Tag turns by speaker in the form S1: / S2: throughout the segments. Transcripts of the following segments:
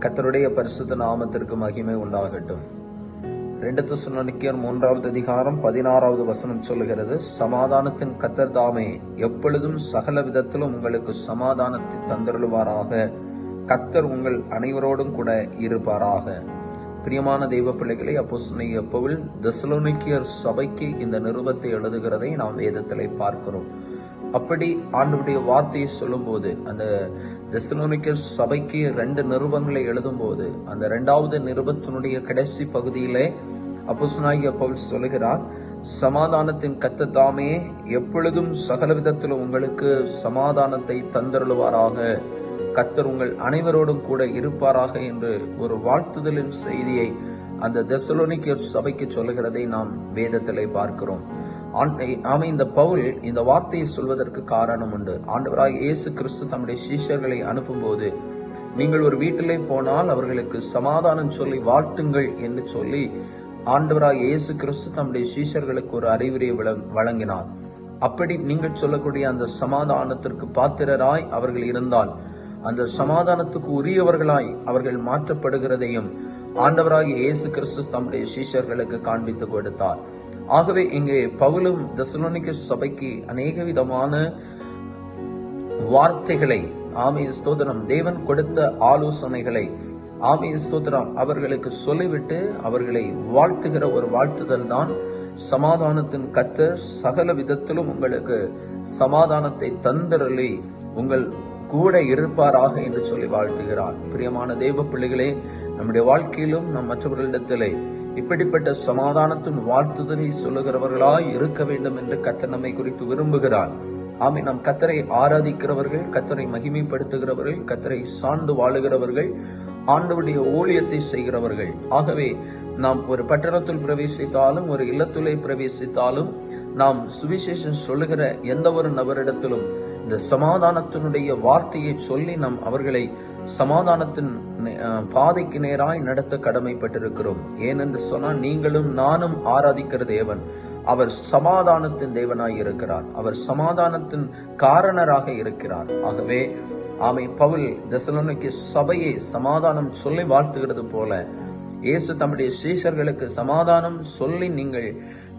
S1: கத்தருடைய பரிசுத்த நாமத்திற்கு மகிமை உண்டாகட்டும். ரெண்டு தசுனிக்கர் மூன்றாவது அதிகாரம் பதினாறாவது வசனம் சொல்லுகிறது சமாதானத்தின் கத்தர் தாமே எப்பொழுதும் சகல விதத்திலும் உங்களுக்கு சமாதானத்தை தந்தருளுவாராக. கத்தர் உங்கள் அனைவரோடும் கூட இருப்பாராக. பிரியமான தெய்வ பிள்ளைகளை அப்போ பவுல் தெசலோனிக்கியர் சபைக்கு இந்த நிருபத்தை எழுதுகிறதை நாம் வேதத்திலே பார்க்கிறோம். அப்படி ஆண்டவுடைய வார்த்தையை சொல்லும்போது அந்த தெசலோனிக்கர் சபைக்கு ரெண்டு நிருபங்களை எழுதும்போது அந்த ரெண்டாவது நிருபத்தினுடைய கடைசி பகுதியிலே அப்போஸ்தலனாகிய பவுல் சொல்லுகிறார் சமாதானத்தின் கத்தத்தாமே எப்பொழுதும் சகல விதத்திலும் உங்களுக்கு சமாதானத்தை தந்தருளுவாராக. கத்தர் உங்கள் அனைவரோடும் கூட இருப்பாராக என்று ஒரு வாழ்த்துதலின் செய்தியை அந்த தெசலோனிக்க சபைக்கு சொல்லுகிறதை நாம் வேதத்திலே பார்க்கிறோம். ஆமை இந்த பவுல் இந்த வார்த்தையை சொல்வதற்கு காரணம் உண்டு. ஆண்டவராக இயேசு கிறிஸ்து தம்முடைய சீஷர்களை அனுப்பும்போது நீங்கள் ஒரு வீட்டிலே போனால் அவர்களுக்கு சமாதானம் சொல்லி வாழ்த்துங்கள் என்று சொல்லி ஆண்டவராக இயேசு கிறிஸ்து தம்முடைய சீஷர்களுக்கு ஒரு அறிவுரை வழங்கினார். அப்படி நீங்கள் சொல்லக்கூடிய அந்த சமாதானத்திற்கு பாத்திரராய் அவர்கள் இருந்தால் அந்த சமாதானத்துக்கு உரியவர்களாய் அவர்கள் மாற்றப்படுகிறதையும் ஆண்டவராக இயேசு கிறிஸ்து தம்முடைய சீஷர்களுக்கு காண்பித்து கொடுத்தார். ஆகவே இங்கே பவுலும் தசலோனிக்க சபைக்கு அநேக விதமான வார்த்தைகளை ஆமைய ஸ்தோத்திரம் தேவன் கொடுத்த ஆலோசனைகளை ஆமைய ஸ்தோத்திரம் அவர்களுக்கு சொல்லிவிட்டு அவர்களை வாழ்த்துகிற ஒரு வாழ்த்துதல் தான் சமாதானத்தின் கத்த சகல விதத்திலும் உங்களுக்கு சமாதானத்தை தந்தரலி உங்கள் கூட இருப்பாராக என்று சொல்லி வாழ்த்துகிறார். பிரியமான தேவ பிள்ளைகளே நம்முடைய வாழ்க்கையிலும் நம் மற்றவர்களிடத்திலே இப்படிப்பட்ட சமாதானத்தின் வாழ்த்துதலை சொல்லுகிறவர்களாய் இருக்க வேண்டும் என்று கத்தர் நம்மை குறித்து விரும்புகிறார். ஆமை நாம் கத்தரை ஆராதிக்கிறவர்கள் கத்தரை மகிமைப்படுத்துகிறவர்கள் கத்தரை சார்ந்து வாழுகிறவர்கள் ஆண்டவுடைய ஊழியத்தை செய்கிறவர்கள். ஆகவே நாம் ஒரு பட்டணத்தில் பிரவேசித்தாலும் ஒரு இல்லத்துள்ளே பிரவேசித்தாலும் நாம் சுவிசேஷம் சொல்லுகிற எந்த ஒரு நபரிடத்திலும் இந்த சமாதானத்தினுடைய வார்த்தையை சொல்லி நாம் அவர்களை சமாதானத்தின் பாதைக்கு நேராய் நடத்த கடமைப்பட்டிருக்கிறோம். ஏனென்று சொன்னால் நீங்களும் நானும் ஆராதிக்கிற தேவன். அவர் சமாதானத்தின் தேவனாய் இருக்கிறார். அவர் சமாதானத்தின் காரணராக இருக்கிறார். ஆகவே ஆமை பவுல் தசலோனிக்கு சபையை சமாதானம் சொல்லி வாழ்த்துகிறது போல இயேசு தம்முடைய சீஷர்களுக்கு சமாதானம் சொல்லி நீங்கள்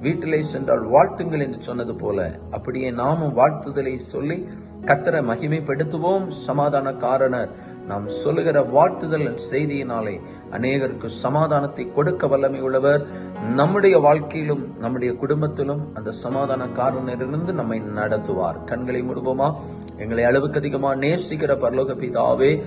S1: வீட்டிலே சென்றால் வாழ்த்துங்கள் என்று சொன்னது போல அப்படியே நாமும் வாழ்த்துதலை சொல்லி கத்தரை மகிமைப்படுத்துவோம். சமாதான காரணர் நாம் சொல்லுகிற வாழ்த்துதல் செய்தியினாலே அநேகருக்கு சமாதானத்தை கொடுக்க வல்லமை உள்ளவர். நம்முடைய வாழ்க்கையிலும் நம்முடைய குடும்பத்திலும் அந்த சமாதான காரணரிலிருந்து நம்மை நடத்துவார். கண்களை மூடுவோமா? எங்களை அளவுக்கு அதிகமா நேசிக்கிற பரலோக பிதாவே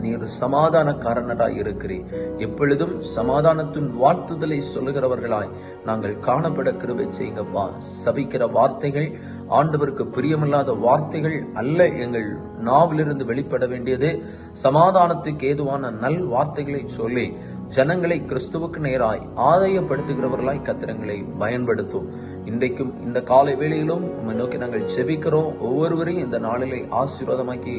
S1: நீ ஒரு சமாதான காரணராய் இருக்கிறீர். எப்பொழுதும் சமாதானத்தின் வாழ்த்துதலை சொல்லுகிறவர்களாய் நாங்கள் காணப்பட கிருபை செய்யுங்கப்பா. சபிக்கிற வார்த்தைகள் ஆண்டவருக்கு பிரியமில்லாத வார்த்தைகள் அல்ல எங்கள் நாவிலிருந்து வெளிப்பட வேண்டியது. சமாதானத்துக்கு ஏதுவான நல் வார்த்தைகளை சொல்லி ஜனங்களை கிறிஸ்துவுக்கு நேராய் ஆதாயப்படுத்துகிறவர்களாய் கத்திரங்களை பயன்படுத்தும் இன்றைக்கும் இந்த காலை வேளையிலும் உண்மை நோக்கி நாங்கள் செபிக்கிறோம் ஒவ்வொருவரையும் இந்த நாளிலே ஆசீர்வாதமாக்கி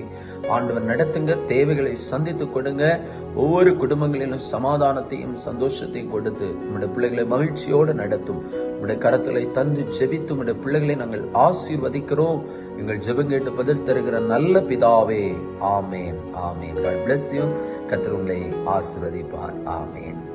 S1: ஆண்டவர் நடத்துங்க தேவைகளை சந்தித்து கொடுங்க. ஒவ்வொரு குடும்பங்களிலும் சமாதானத்தையும் சந்தோஷத்தையும் கொடுத்து நம்முடைய பிள்ளைகளை மகிழ்ச்சியோடு நடத்தும். உடைய கரத்திலை தந்து ஜெபித்து உடைய பிள்ளைகளை நாங்கள் ஆசீர்வதிக்கிறோம். எங்கள் ஜெபம் கேட்டு பதில் தருகிற நல்ல பிதாவே ஆமேன் ஆமேன். God bless you. கத்திர உங்களை ஆசீர்வதிப்பார். ஆமேன்.